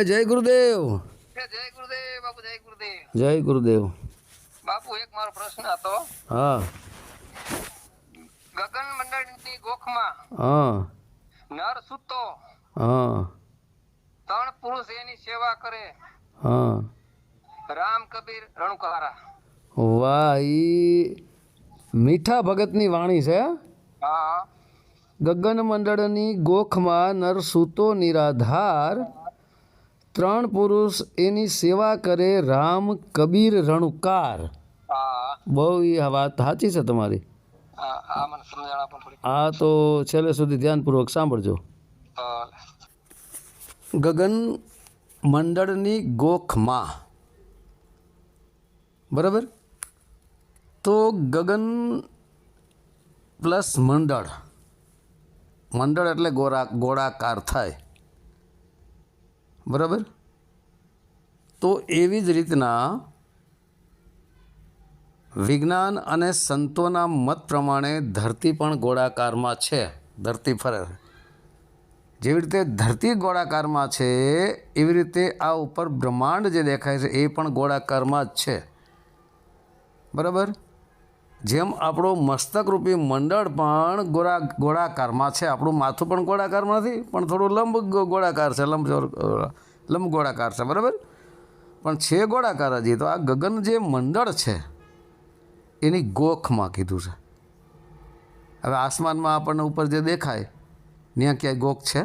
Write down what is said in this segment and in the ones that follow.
એ જય ગુરુદેવ. જય ગુરુદેવ બાપુ જય ગુરુદેવ. જય ગુરુદેવ. બાપુ એક મારો પ્રશ્ન હતો. હા. ગગન મંડળની ગોખમાં હા. નર સૂતો હા. ત્રણ પુરુષ એની સેવા કરે. હા. રામ કબીર રણુકારા. વાહ ઈ મીઠા ભગતની વાણી છે હે? ગગન મંડળની ગોખમાં નર સૂતો નિરાધાર ત્રણ પુરુષ એની સેવા કરે રામ કબીર રણુકાર. બહુ એ વાત સાચી છે તમારી. હા તો છેલ્લે સુધી ધ્યાનપૂર્વક સાંભળજો. ગગન મંડળની ગોખમાં. બરાબર? તો ગગન પ્લસ મંડળ. મંડળ એટલે ગોળા ગોળાકાર થાય. બરાબર? તો એવી જ રીતના વિજ્ઞાન અને સંતોના મત પ્રમાણે ધરતી પણ ગોળાકારમાં છે. ધરતી ફરે. જેવી રીતે ધરતી ગોળાકારમાં છે, એવી રીતે આ ઉપર બ્રહ્માંડ જે દેખાય છે, એ પણ ગોળાકારમાં જ છે. બરાબર? જેમ આપણું મસ્તકરૂપી મંડળ પણ ગોળા, ગોળાકારમાં છે. આપણું માથું પણ ગોળાકારમાં નથી પણ થોડું લંબ ગોળાકાર છે. લંબ લંબ ગોળાકાર છે. બરાબર? પણ છે ગોળાકાર હજી. તો આ ગગન જે મંડળ છે, એની ગોખમાં કીધું છે. હવે આસમાનમાં આપણને ઉપર જે દેખાય, ત્યાં ક્યાંય ગોખ છે?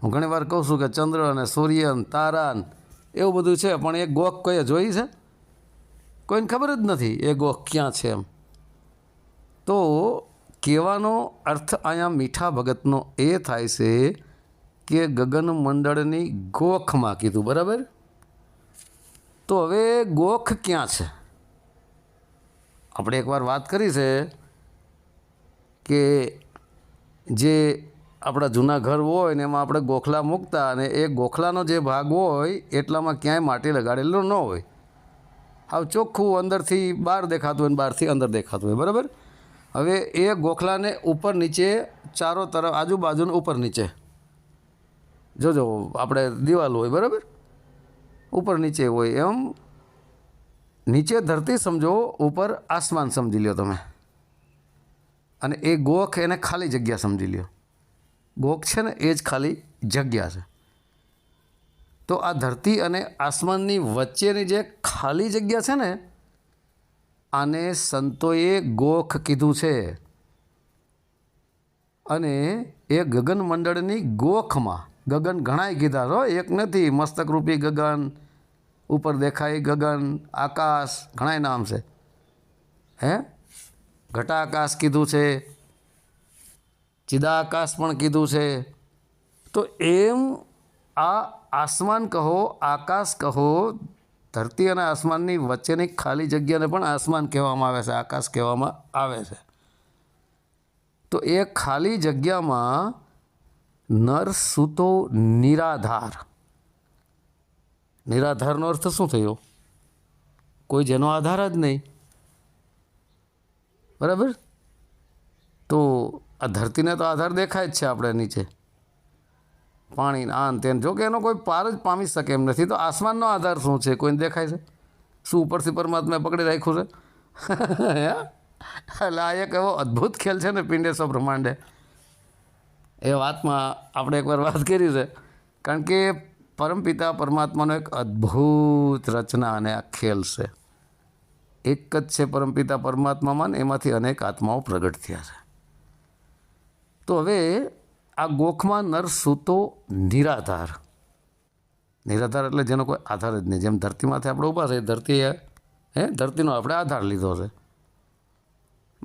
હું ઘણી વાર કહું છું કે ચંદ્ર અને સૂર્ય ને તારા એવું બધું છે, પણ એ ગોખ કોઈએ જોઈ છે? કોઈને ખબર જ નથી એ ગોખ ક્યાં છે એમ. તો કહેવાનો અર્થ અહીંયા મીઠા ભગતનો એ થાય છે કે ગગન મંડળની ગોખમાં કીધું, બરાબર? તો હવે ગોખ ક્યાં છે? આપણે એકવાર વાત કરી છે કે જે આપણા જૂના ઘર હોય ને એમાં આપણે ગોખલા મૂકતા અને એ ગોખલાનો જે ભાગ હોય એટલામાં ક્યાંય માટી લગાડેલો ન હોય. હાવ ચોખ્ખું અંદરથી બહાર દેખાતું હોય ને બહારથી અંદર દેખાતું હોય, બરાબર? હવે એ ગોખલાને ઉપર નીચે, ચારો તરફ, આજુબાજુને ઉપર નીચે. જોજો આપણે દિવાલ હોય, બરાબર? ઉપર નીચે હોય એમ. નીચે ધરતી સમજો, ઉપર આસમાન સમજી લ્યો તમે. અને એ ગોખ એને ખાલી જગ્યા સમજી લ્યો. ગોખ છે ને એ જ ખાલી જગ્યા છે. તો આ ધરતી અને આસમાનની વચ્ચેની જે ખાલી જગ્યા છે ને, આને સંતોએ ગોખ કીધું છે. અને એ ગગન મંડળની ગોખમાં, ગગન ઘણાય કીધા, હો, એક નથી મસ્તકરૂપી ગગન, ઉપર દેખાય ગગન, આકાશ, ઘણાય નામ છે. હે? ઘટાકાશ કીધું છે, ચિદાકાશ પણ કીધું છે. તો એમ આ આસમાન કહો, આકાશ કહો, ધરતી અને આસમાનની વચ્ચેની ખાલી જગ્યાને પણ આસમાન કહેવામાં આવે છે, આકાશ કહેવામાં આવે છે. તો એ ખાલી જગ્યામાં નર સૂતો નિરાધાર. નિરાધારનો અર્થ શું થયો? કોઈ જેનો આધાર જ નહીં. બરાબર? તો આ ધરતીને તો આધાર દેખાય જ છે આપણે નીચે. પાણી આન તેન. જો કે એનો કોઈ પાર જ પામી શકે એમ નથી. તો આસમાનનો આધાર શું છે? કોઈને દેખાય છે? શું ઉપરથી પરમાત્માએ પકડી રાખ્યું છે? એટલે આ એક એવો અદ્ભુત ખેલ છે ને પિંડેશ્વર બ્રહ્માંડે. એ વાતમાં આપણે એકવાર વાત કરી છે. કારણ કે પરમપિતા પરમાત્માનો એક અદ્ભુત રચના અને આ ખેલ છે. એક જ છે પરમપિતા પરમાત્મામાં ને એમાંથી અનેક આત્માઓ પ્રગટ થયા છે. તો હવે આ ગોખમાં નર સૂતો નિરાધાર. નિરાધાર એટલે જેનો કોઈ આધાર જ નહીં. જેમ ધરતીમાંથી આપણે ઊભા છે ધરતીએ, હે, ધરતીનો આપણે આધાર લીધો છે.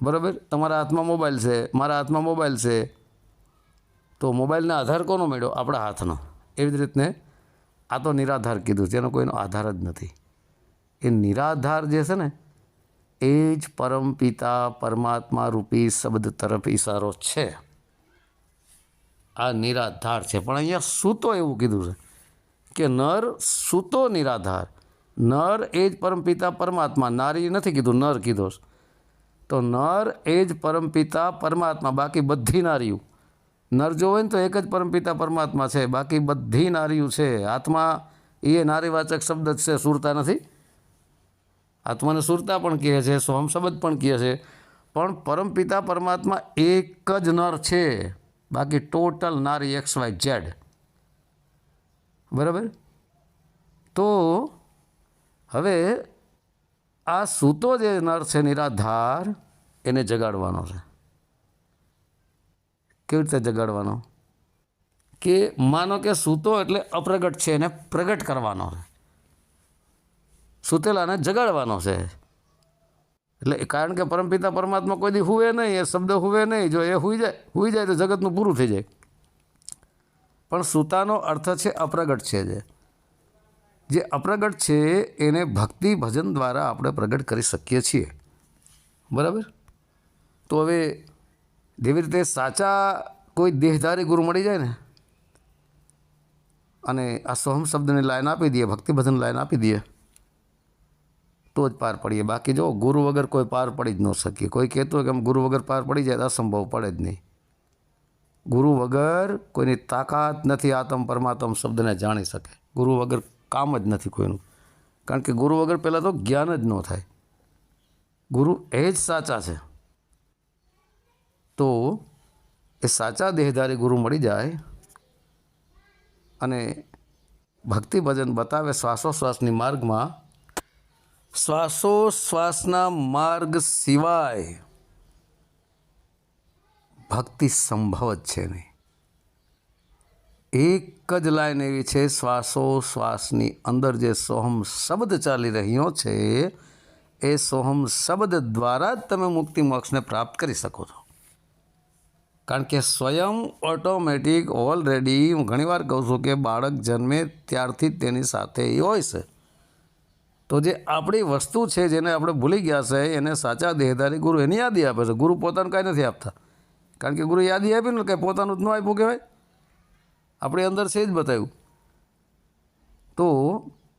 બરાબર? તમારા હાથમાં મોબાઈલ છે, મારા હાથમાં મોબાઈલ છે. તો મોબાઈલને આધાર કોનો મળ્યો? આપણા હાથનો. એવી જ રીતને આ તો નિરાધાર કીધું છે. એનો કોઈનો આધાર જ નથી. એ નિરાધાર જે છે ને, એ જ પરમપિતા, પરમાત્મા રૂપી શબ્દ તરફ ઈશારો છે. આ નિરાધાર છે. પણ અહીંયા સૂતો એવું કીધું છે કે નર સૂતો નિરાધાર. નર એ જ પરમપિતા પરમાત્મા. નારી નથી કીધું નર કીધો તો નર એ જ પરમપિતા પરમાત્મા. બાકી બધી નારીઓ. નર જો હોય ને તો એક જ પરમપિતા પરમાત્મા છે. બાકી બધી નારીઓ છે. આત્મા એ નારીવાચક શબ્દ જ છે. સુરતા નથી. આત્માને સુરતા પણ કહે છે. સ્વમ શબ્દ પણ કહે છે. પણ પરમપિતા પરમાત્મા એક જ નર છે. બાકી ટોટલ નારી એક્સ વાય ઝેડ. બરાબર? તો હવે આ સૂતો જે નર છે નિરાધાર, એને જગાડવાનો છે. કેવી રીતે જગાડવાનો? કે માનો કે સૂતો એટલે અપ્રગટ છે એને પ્રગટ કરવાનો છે. સૂતેલાને જગાડવાનો છે. એટલે કારણ કે પરમપિતા પરમાત્મા કોઈ દી હુવે નહીં, એ શબ્દ હુવે નહીં, જો એ હુઈ જાય હુઈ જાય તો જગતનું પૂરું થઈ જાય. પણ સૂતાનો અર્થ છે અપ્રગટ છે જે. જે અપ્રગટ છે એને ભક્તિ ભજન દ્વારા આપણે પ્રગટ કરી શકીએ છીએ. બરાબર? તો હવે જેવી રીતે સાચા કોઈ દેહધારી ગુરુ મળી જાય ને, અને આ સોહમ શબ્દની લાઈન આપી દઈએ, ભક્તિ ભજન લાઈન આપી દઈએ તો જ પાર પડીએ. બાકી જો ગુરુ વગર કોઈ પાર પડી જ ન શકીએ. કોઈ કહેતું હોય કે આમ ગુરુ વગર પાર પડી જાય તો અસંભવ પડે જ નહીં. ગુરુ વગર કોઈની તાકાત નથી આતમ પરમાત્મ શબ્દને જાણી શકે. ગુરુ વગર કામ જ નથી કોઈનું. કારણ કે ગુરુ વગર પહેલાં તો જ્ઞાન જ ન થાય. ગુરુ એ જ સાચા છે. તો એ સાચા દેહધારી ગુરુ મળી જાય અને ભક્તિ ભજન બતાવે શ્વાસોશ્વાસની માર્ગમાં શ્વાસોશ્વાસના માર્ગ સિવાય ભક્તિ સંભવ જ છે નહીં. એક જ લાઈન એવી છે શ્વાસોશ્વાસની અંદર જે સોહમ શબ્દ ચાલી રહ્યો છે, એ સોહમ શબ્દ દ્વારા જ તમે મુક્તિ મોક્ષને પ્રાપ્ત કરી શકો છો. કારણ કે સ્વયં ઓટોમેટિક ઓલરેડી હું ઘણીવાર કહું છું કે બાળક જન્મે ત્યારથી તેની સાથે એ હોય છે. તો જે આપણી વસ્તુ છે જેને આપણે ભૂલી ગયા છે, એને સાચા દેહધારી ગુરુ એની યાદી આપે છે. ગુરુ પોતાનું કાંઈ નથી આપતા. કારણ કે ગુરુ યાદી આપી ને કે પોતાનું જ ન આપ્યું કહેવાય. આપણી અંદર છે જ બતાવ્યું. તો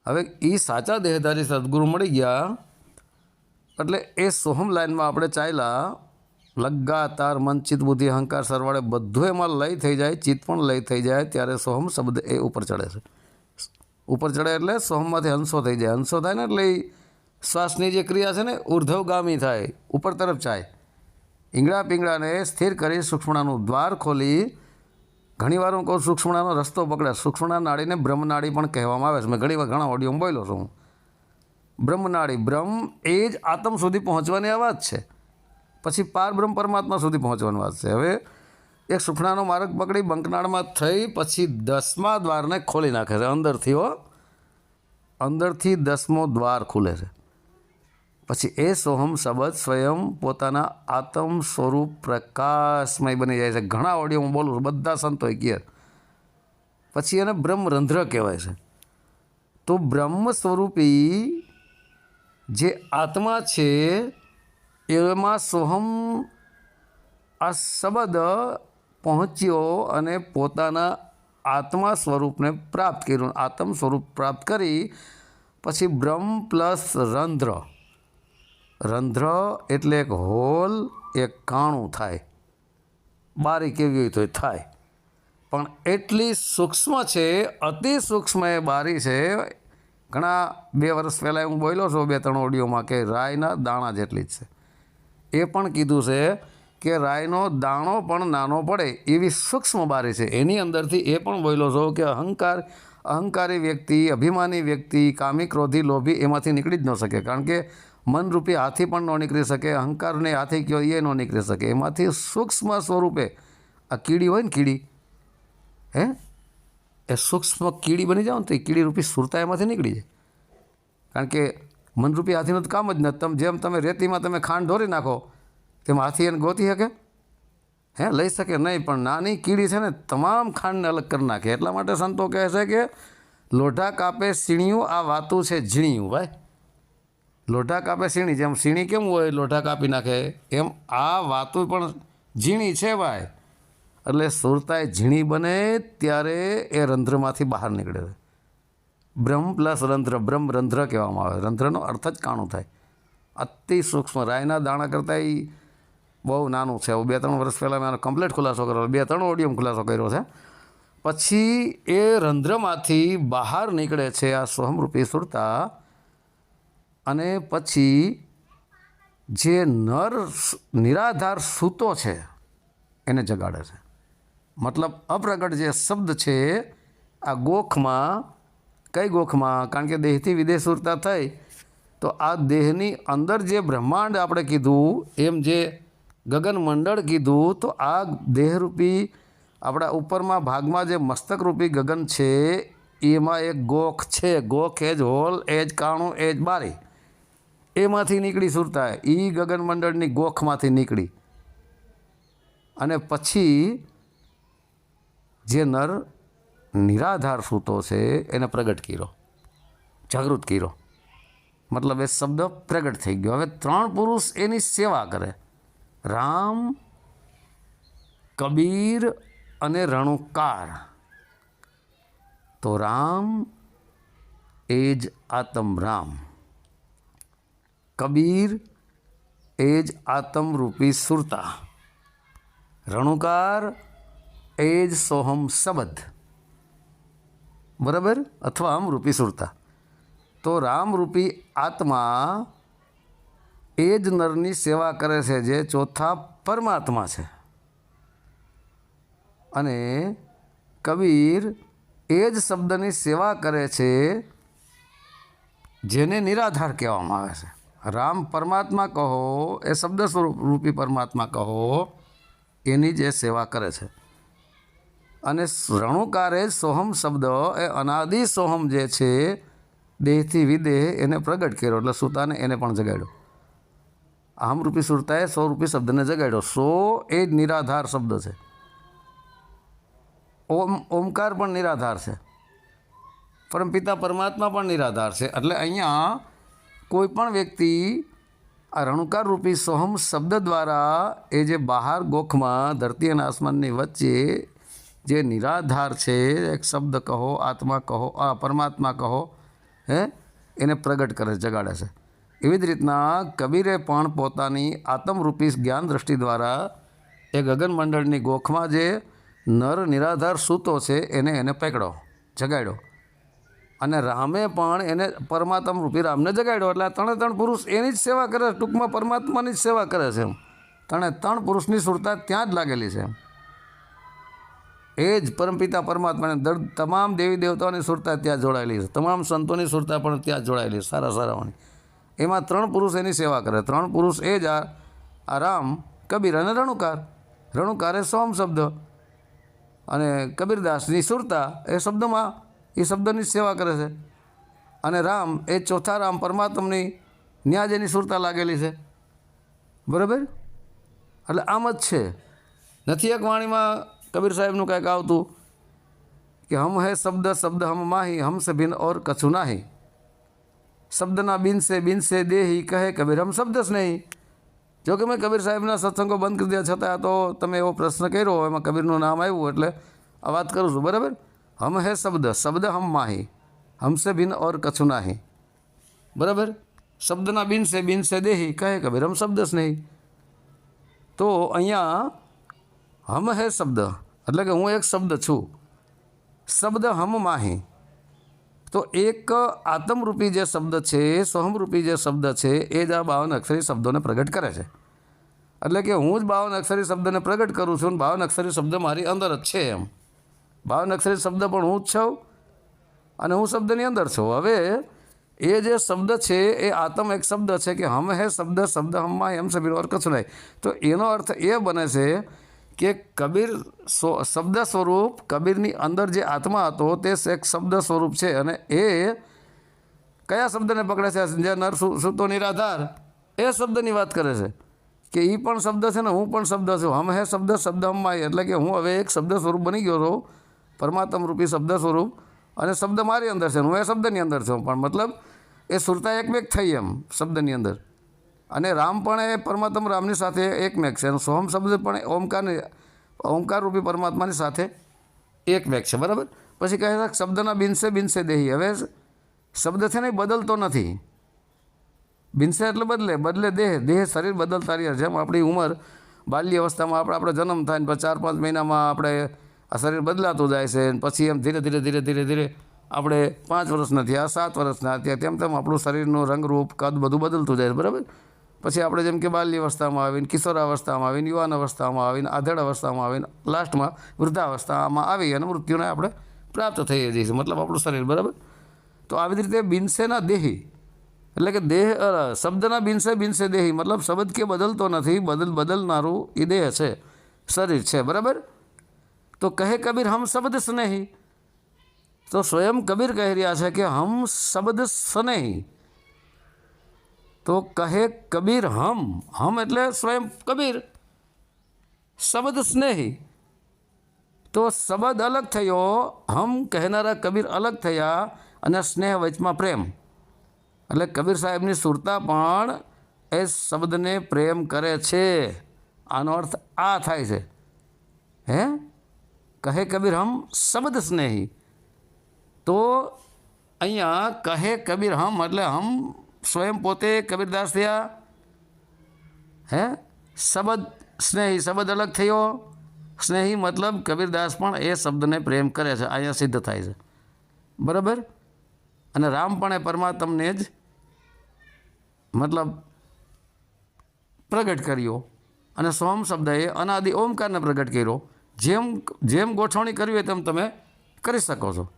હવે એ સાચા દેહધારી સદગુરુ મળી ગયા. એટલે એ સોહમ લાઈનમાં આપણે ચાલ્યા લગાતાર મન, ચિત્ત, બુદ્ધિ, અહંકાર સરવાળે બધું એમાં લય થઈ જાય, ચિત્ત પણ લય થઈ જાય, ત્યારે સોહમ શબ્દ એ ઉપર ચડે છે. ઉપર ચડે એટલે સોહમમાંથી અંશો થઈ જાય. અંશો થાય ને એટલે શ્વાસની જે ક્રિયા છે ને, ઉર્ધ્વગામી થાય. ઉપર તરફ જાય. ઈંગડા પીંગળાને સ્થિર કરી સૂક્ષ્મણાનું દ્વાર ખોલી ઘણીવાર હું કહું, સૂક્ષ્મણાનો રસ્તો પકડે સૂક્ષ્મણા નાડીને બ્રહ્મનાડી પણ કહેવામાં આવે છે. મેં ઘણી વાર ઘણા ઓડિયોમાં બોલ્યો છું હું. બ્રહ્મનાડી બ્રહ્મ એ જ આત્મ સુધી પહોંચવાની આ વાત છે. પછી પાર બ્રહ્મ પરમાત્મા સુધી પહોંચવાની વાત છે. હવે એક સુખણાનો માર્ગ પકડી બંકનાળમાં થઈ પછી દસમા દ્વારને ખોલી નાખે છે. અંદરથી હો. અંદરથી દસમો દ્વાર ખુલે છે. પછી એ સોહમ શબ્દ સ્વયં પોતાના આત્મ સ્વરૂપ પ્રકાશમય બની જાય છે. ઘણા ઓડિયો હું બોલું છું, બધા સંતો કહે. પછી એને બ્રહ્મરંધ્ર કહેવાય છે. તો બ્રહ્મ સ્વરૂપી જે આત્મા છે, એમાં સોહમ આ શબ્દ પહોંચ્યો અને પોતાના આત્મા સ્વરૂપને પ્રાપ્ત કર્યું. આત્મ સ્વરૂપ પ્રાપ્ત કરી, પછી બ્રહ્મ પ્લસ રંધ્ર. રંધ્ર એટલે એક હોલ, એક કાણું થાય. બારી કેવી હોય તો થાય. પણ એટલી સૂક્ષ્મ છે, અતિ સૂક્ષ્મ એ બારી છે. ઘણા બે વર્ષ પહેલાં હું બોલ્યો છું, બે ત્રણ ઓડિયોમાં, કે રાયના દાણા જેટલી જ છે. એ પણ કીધું છે કે રાયનો દાણો પણ નાનો પડે એવી સૂક્ષ્મ બારી છે. એની અંદરથી એ પણ બોલ્યો છો કે અહંકાર, અહંકારી વ્યક્તિ, અભિમાની વ્યક્તિ, કામી ક્રોધી લોભી એમાંથી નીકળી જ ન શકે. કારણ કે મનરૂપી હાથી પણ ન નીકળી શકે, અહંકારને હાથી કયો એ ન નીકળી શકે. એમાંથી સૂક્ષ્મ સ્વરૂપે આ કીડી હોય ને કીડી, હે? એ સૂક્ષ્મ કીડી બની જાઓ ને તો એ કીડીરૂપી સુરતા એમાંથી નીકળી જાય. કારણ કે મનરૂપી હાથીનું તો કામ જ નથી. તમે જેમ તમે રેતીમાં તમે ખાંડ ઢોરી નાખો તેમ હાથી એને ગોતી શકે? હે, લઈ શકે નહીં, પણ નાની કીડી છે ને, તમામ ખાંડને અલગ કરી નાખે. એટલા માટે સંતો કહે છે કે, લોઢા કાપે સીણિયું, આ વાતું છે ઝીણિયું, ભાઈ. લોઢા કાપે સીણી, જેમ સીણી કેમ હોય, લોઢા કાપી નાખે. એમ આ વાતું પણ ઝીણી છે, ભાઈ. એટલે સુરતાએ ઝીણી બને ત્યારે એ રંધ્રમાંથી બહાર નીકળે છે. બ્રહ્મ પ્લસ રંધ્ર, બ્રહ્મ રંધ્ર કહેવામાં આવે રંધ્રનો અર્થ જ કાણું થાય. અતિ સૂક્ષ્મ. રાયના દાણા કરતાં એ બહુ નાનું છે. બે ત્રણ વર્ષ પહેલાં મેં કમ્પ્લીટ ખુલાસો કર્યો. બે ત્રણ ઓડિયમ ખુલાસો કર્યો છે. પછી એ રંધ્રમાંથી બહાર નીકળે છે આ સોહમરૂપી સુરતા. અને પછી જે નર નિરાધાર સૂતો છે, એને જગાડે છે. મતલબ અપ્રગટ જે શબ્દ છે, આ ગોખમાં, કઈ ગોખમાં? કારણ કે દેહથી વિદેશ સુરતા થઈ. તો આ દેહની અંદર જે બ્રહ્માંડ આપણે કીધું, એમ જે ગગન મંડળ કીધું તો આ દેહરૂપી આપણા ઉપરમાં ભાગમાં જે મસ્તકરૂપી ગગન છે, એમાં એક ગોખ છે. ગોખ એજ હોલ એજ કાણું એજ બારી. એમાંથી નીકળી સુરતા. એ ગગન મંડળની ગોખમાંથી નીકળી. અને પછી જે નર નિરાધાર સૂતો છે, એને પ્રગટ કર્યો. જાગૃત કર્યો. મતલબ એ શબ્દ પ્રગટ થઈ ગયો. હવે ત્રણ પુરુષ એની સેવા કરે. રામ, કબીર અને રણુકાર. તો રામ એ જ આતમ રામ. કબીર એ જ આતમરૂપી સુરતા. રણુકાર એ જ સોહમ શબદ. બરાબર? અથવા આમ રૂપી સુરતા. તો રામરૂપી આત્મા એ જ નરની સેવા કરે છે જે ચોથા પરમાત્મા છે. અને કબીર એ જ શબ્દની સેવા કરે છે જેને નિરાધાર કહેવામાં આવે છે. રામ પરમાત્મા કહો, એ શબ્દ સ્વરૂપ રૂપી પરમાત્મા કહો, એની જે સેવા કરે છે. અને રણુકારે સોહમ શબ્દ, એ અનાદિ સોહમ જે છે, દેહથી વિદેહ એને પ્રગટ કર્યો, એટલે સુતાને એને પણ જગાડ્યો. આમરૂપી સુરતાએ સ્વરૂપી શબ્દને જગાડ્યો. સો એ જ નિરાધાર શબ્દ છે. ઓમ, ઓમકાર પણ નિરાધાર છે. પરમપિતા પરમાત્મા પણ નિરાધાર છે. એટલે અહીંયા કોઈ પણ વ્યક્તિ આ રણુકાર રૂપી સોહમ શબ્દ દ્વારા એ જે બહાર ગોખમાં ધરતી અને આસમાનની વચ્ચે જે નિરાધાર છે, એક શબ્દ કહો, આત્મા કહો, આ પરમાત્મા કહો, હે, એને પ્રગટ કરે, જગાડે છે. એવી જ રીતના કબીરે પણ પોતાની આત્મરૂપી જ્ઞાન દ્રષ્ટિ દ્વારા એ ગગનમંડળની ગોખમાં જે નર નિરાધાર સૂતો છે એને એને પકડો, જગાડ્યો. અને રામે પણ એને પરમાત્મા રૂપી રામને જગાડ્યો. એટલે ત્રણે ત્રણ પુરુષ એની જ સેવા કરે છે. ટૂંકમાં પરમાત્માની જ સેવા કરે છે ત્રણે ત્રણ પુરુષની સુરતા ત્યાં જ લાગેલી છે એ જ પરમપિતા પરમાત્માને દર તમામ દેવી દેવતાઓની સુરતા ત્યાં જોડાયેલી છે. તમામ સંતોની સુરતા પણ ત્યાં જોડાયેલી છે. સારા સારાઓની એમાં ત્રણ પુરુષ એની સેવા કરે. ત્રણ પુરુષ એ જ આ રામ, કબીર અને રણુકાર. રણુકાર એ સોમ શબ્દ અને કબીરદાસની સુરતા એ શબ્દમાં, એ શબ્દની સેવા કરે છે. અને રામ એ ચોથા રામ પરમાત્માની ન્યાજ જેની સુરતા લાગેલી છે. બરાબર? એટલે આમ જ છે. નથી એક વાણીમાં કબીર સાહેબનું કંઈક આવતું કે હમ હે શબ્દ શબ્દ હમ માહી, હમ બિન ઓર કછું નાહી. શબ્દના બિન સે બિન સે દેહી કહે કબીર હમ શબ્દ જ નહીં જો કે મેં કબીર સાહેબના સત્સંગો બંધ કરી દીધા છતાં તો તમે એવો પ્રશ્ન કર્યો એમાં કબીરનું નામ આવ્યું એટલે આ વાત કરું છું બરાબર હમ હે શબ્દ શબ્દ હમ માહી હમસે બિન ઓર કછું નાહી બરાબર શબ્દના બિન સે બિન સે દેહી કહે કબીર હમ શબ્દ જ નહીં તો અહીંયા હમ હે શબ્દ એટલે કે હું એક શબ્દ છું શબ્દ હમ માહી તો એક આત્મરૂપી જે શબ્દ છે સ્વહમરૂપી જે શબ્દ છે, એ જ આ બાવન અક્ષરી શબ્દોને પ્રગટ કરે છે. એટલે કે હું જ બાવન અક્ષરી શબ્દને પ્રગટ કરું છું અને બાવન અક્ષરી શબ્દ મારી અંદર જ છે એમ. બાવન અક્ષરી શબ્દ પણ હું જ છું અને હું શબ્દની અંદર છું. હવે એ જે શબ્દ છે, એ આત્મ એક શબ્દ છે કે હમ હે શબ્દ શબ્દ હમમાં એમ સભી ઓર કશું નહીં. તો એનો અર્થ એ બને છે કે કબીર શબ્દ સ્વરૂપ કબીરની અંદર જે આત્મા હતો તે એક શબ્દ સ્વરૂપ છે અને એ કયા શબ્દને પકડે છે જે નર સૂતો, નિરાધાર? એ શબ્દની વાત કરે છે. કે એ પણ શબ્દ છે ને હું પણ શબ્દ છું. હમ હે શબ્દ શબ્દ હમમાં એટલે કે હું હવે એક શબ્દ સ્વરૂપ બની ગયો છું. પરમાત્મ રૂપી શબ્દ સ્વરૂપ. અને શબ્દ મારી અંદર છે હું એ શબ્દની અંદર છું. પણ મતલબ એ સુરતા એકમેક થઈ એમ શબ્દની અંદર. અને રામ પણ એ પરમાત્મા રામની સાથે એકમેક છે. અને સોહમ શબ્દ પણ ઓમકારની ઓમકાર રૂપી પરમાત્માની સાથે એકમેક છે. બરાબર? પછી કહે છે, શબ્દના બિનસે બિનસે દેહી. હવે શબ્દ છે ને બદલતો નથી. બિનસે એટલે બદલે બદલે દેહ. દેહ શરીર બદલતા રહ્યા જેમ આપણી ઉંમર બાલ્ય અવસ્થામાં આપણે આપણે જન્મ થાય ને પછી ચાર પાંચ મહિનામાં આપણે આ શરીર બદલાતું જાય છે પછી એમ ધીરે ધીરે ધીરે ધીરે ધીરે આપણે પાંચ વર્ષના થયા, સાત વર્ષના થયા, તેમ તેમ આપણું શરીરનું રંગરૂપ, કદ બધું બદલતું જાય છે. બરાબર? પછી આપણે જેમ કે બાલ્ય અવસ્થામાં આવીને કિશોરાવસ્થામાં આવીને, યુવાન અવસ્થામાં આવીને, આધેડ અવસ્થામાં આવીને, લાસ્ટમાં વૃદ્ધાવસ્થામાં આવી અને મૃત્યુને આપણે પ્રાપ્ત થઈ જઈએ છીએ, મતલબ આપણું શરીર, બરાબર? તો આવી જ રીતે બિનસેના દેહી, એટલે કે દેહ શબ્દના બિનસે બિનસે દેહી, મતલબ શબ્દ કે બદલતો નથી, બદલ, બદલનારું એ દેહ છે, શરીર છે, બરાબર? તો કહે કબીર, હમ શબ્દ સ્નેહી. તો સ્વયં કબીર કહી રહ્યા છે કે, હમ શબ્દ સ્નેહી. તો કહે કબીર, હમ હમ એટલે સ્વયં કબીર. શબ્દ સ્નેહી. તો શબ્દ અલગ થયો, હમ કહેનારા કબીર અલગ થયા અને સ્નેહ વચમાં પ્રેમ. એટલે કબીર સાહેબની સુરતા પણ એ શબ્દને પ્રેમ કરે છે. આનો અર્થ આ થાય છે. હે? કહે કબીર, હમ શબ્દ સ્નેહી. તો અહીંયા કહે કબીર, હમ એટલે, હમ સ્વયં પોતે કબીરદાસ થયા. હે? શબ્દ સ્નેહી, શબ્દ અલગ થયો. સ્નેહી મતલબ કબીરદાસ પણ એ શબ્દને પ્રેમ કરે છે, અહીંયા સિદ્ધ થાય છે. બરાબર? અને રામ પણ એ પરમાત્મને જ મતલબ પ્રગટ કર્યો. અને સોમ એ અનાદિ ઓમકારને પ્રગટ કર્યો. જેમ જેમ ગોઠવણી કરવી હોય તેમ તમે કરી શકો છો.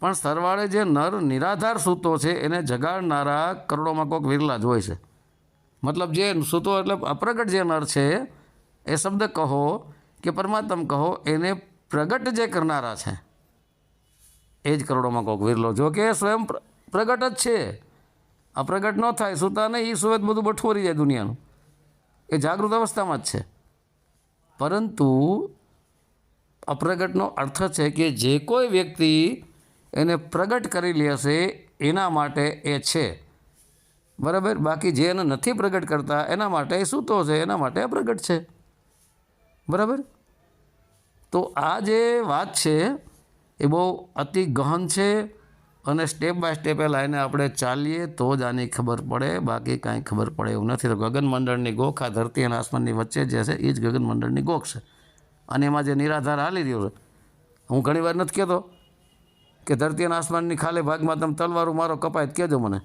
પણ સરવાળે જે નર નિરાધાર સૂતો છે, એને જગાડનારા કરોડોમાં કોઈક વિરલા જ હોય છે. મતલબ જે સૂતો એટલે અપ્રગટ જે નર છે, એ શબ્દ કહો કે પરમાત્મ કહો, એને પ્રગટ જે કરનારા છે, એ જ કરોડોમાં કોઈક વિરલો. જો કે સ્વયં પ્ર- પ્રગટ જ છે. અપ્રગટ ન થાય, સૂતા નહીં એ સુવેત બધું બઠોરી જાય દુનિયાનું. એ જાગૃત અવસ્થામાં જ છે. પરંતુ અપ્રગટનો અર્થ છે કે જે કોઈ વ્યક્તિ એને પ્રગટ કરી લેશે એના માટે એ છે. બરાબર? બાકી જે એને નથી પ્રગટ કરતા, એના માટે એ સૂતો છે, એના માટે પ્રગટ છે. બરાબર? તો આ જે વાત છે, એ બહુ અતિ ગહન છે અને સ્ટેપ બાય સ્ટેપ એ લાઈને આપણે ચાલીએ તો જ આની ખબર પડે, બાકી કાંઈ ખબર પડે એવું નથી. તો ગગનમંડળની ગોખ આ ધરતી અને આસમાનની વચ્ચે જે છે, એ જ ગગનમંડળની ગોખ છે. અને એમાં જે નિરાધાર હાલી રહ્યો છે. હું ઘણી વાર નથી કહેતો. કે ધરતી અને આસમાનની ખાલી ભાગમાં તમે તલવારું મારો કપાય કહેજો મને.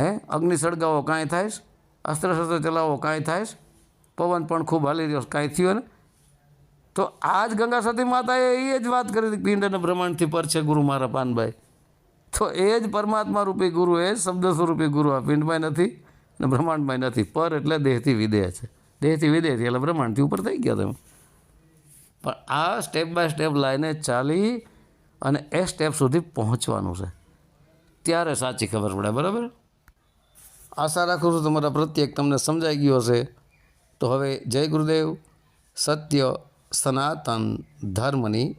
હે? અગ્નિ સળગાવો, કાંઈ થાય અસ્ત્ર શસ્ત્ર ચલાવો, કાંઈ થાય પવન પણ ખૂબ હાલી રહ્યો કાંઈ થયું ને તો આ જ ગંગા સતી માતાએ એ જ વાત કરી હતી, પિંડ અને બ્રહ્માંડથી પર છે ગુરુ મારા પાનભાઈ. તો એ જ પરમાત્મા રૂપી ગુરુ, એ શબ્દ સ્વરૂપી ગુરુ આ પિંડમાં નથી અને બ્રહ્માંડમાં નથી. પર એટલે દેહથી વિદેહ છે. દેહથી વિદેહથી, એટલે બ્રહ્માંડથી ઉપર થઈ ગયા તમે. પણ આ સ્ટેપ બાય સ્ટેપ લાઈને ચાલી અને એ સ્ટેપ સુધી પહોંચવાનું છે. ત્યારે સાચી ખબર પડે, બરાબર? આશા રાખું છું તમારા પ્રત્યેક તમને સમજાઈ ગયો હશે. તો હવે જય ગુરુદેવ, સત્ય, સનાતન ધર્મની